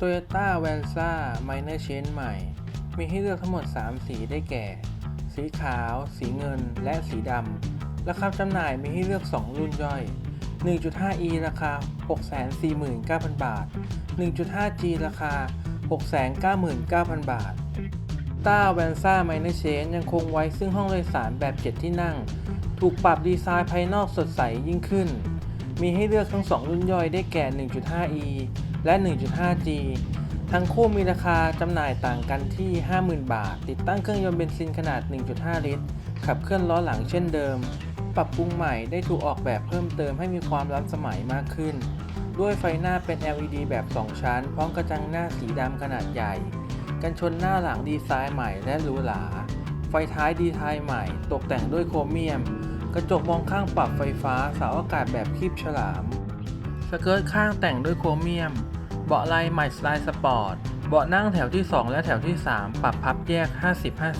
Toyota v a n z a Minor Change ใหม่ มีให้เลือกทั้งหมด 3 สีได้แก่ สีขาว สีเงิน และสีดำ ราคาจำหน่ายมีให้เลือก 2 รุ่นย่อย 1.5e ราคา 649,000 บาท 1.5g ราคา 699,000 บาทต้าแวนซ่าไมเนเชนยังคงไว้ซึ่งห้องโดยสารแบบ 7 ที่นั่ง ถูกปรับดีไซน์ภายนอกสดใสยิ่งขึ้น มีให้เลือกทั้ง 2 รุ่นย่อยได้แก่ 1.5e และ 1.5g ทั้งคู่มีราคาจำหน่ายต่างกันที่ 50,000 บาท ติดตั้งเครื่องยนต์เบนซินขนาด 1.5 ลิตร ขับเคลื่อนล้อหลังเช่นเดิม ปรับปรุงใหม่ได้ถูกออกแบบเพิ่มเติมให้มีความล้ำสมัยมากขึ้น ด้วยไฟหน้าเป็น LED แบบ 2 ชั้น พร้อมกระจังหน้าสีดำขนาดใหญ่ กันชนหน้าหลังดีไซน์ใหม่และหรูหรา ไฟท้ายดีไซน์ใหม่ ตกแต่งด้วยโครเมียม กระจกมองข้างปรับไฟฟ้า เสาอากาศแบบคลิปฉลาม สเกิร์ตข้างแต่งด้วยโครเมียม เบาะลายใหม่สไตล์สปอร์ต เบาะนั่งแถวที่ 2 และแถวที่ 3 ปรับพับแยก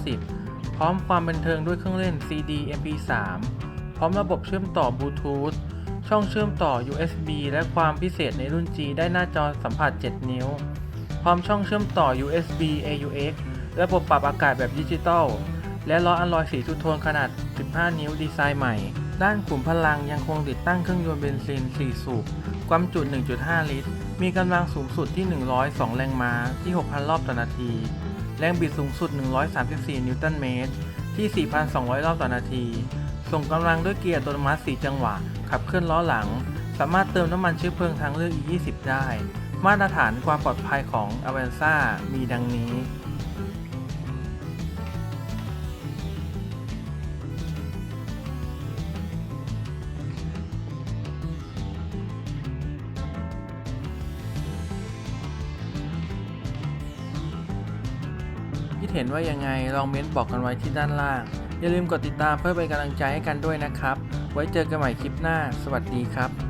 50-50 พร้อมความบันเทิงด้วยเครื่องเล่น CD MP3 พร้อมระบบเชื่อมต่อบลูทูธ ช่องเชื่อมต่อ USB และความพิเศษในรุ่น G ได้หน้าจอสัมผัส 7 นิ้ว พร้อมช่องเชื่อมต่อ USB AUX และระบบปรับอากาศแบบดิจิตอล และล้ออัลลอยสีทูโทนขนาด 15 นิ้วดีไซน์ใหม่ ด้านขุมพลังยังคงติดตั้งเครื่องยนต์เบนซิน 4 สูบ ความจุ 1.5 ลิตร มีกำลังสูงสุดที่ 102 แรงม้าที่ 6,000 รอบต่อนาที แรงบิดสูงสุด 134 นิวตันเมตร ที่ 4,200 รอบต่อนาที ส่งกำลังด้วยเกียร์อัตโนมัติ 4 จังหวะ ขับเคลื่อนล้อหลัง สามารถเติมน้ำมันเชื้อเพลิงทางเลือก E20 ได้ มาตรฐานความปลอดภัยของ a v a n z a มีดังนี้ ดเห็นว่ายังไงลองเม้นบอกกันไว้ที่ด้านล่าง อย่าลืมกดติดตามเพื่อเป็นกำลังใจให้กันด้วยนะครับ ไว้เจอกันใหม่คลิปหน้า สวัสดีครับ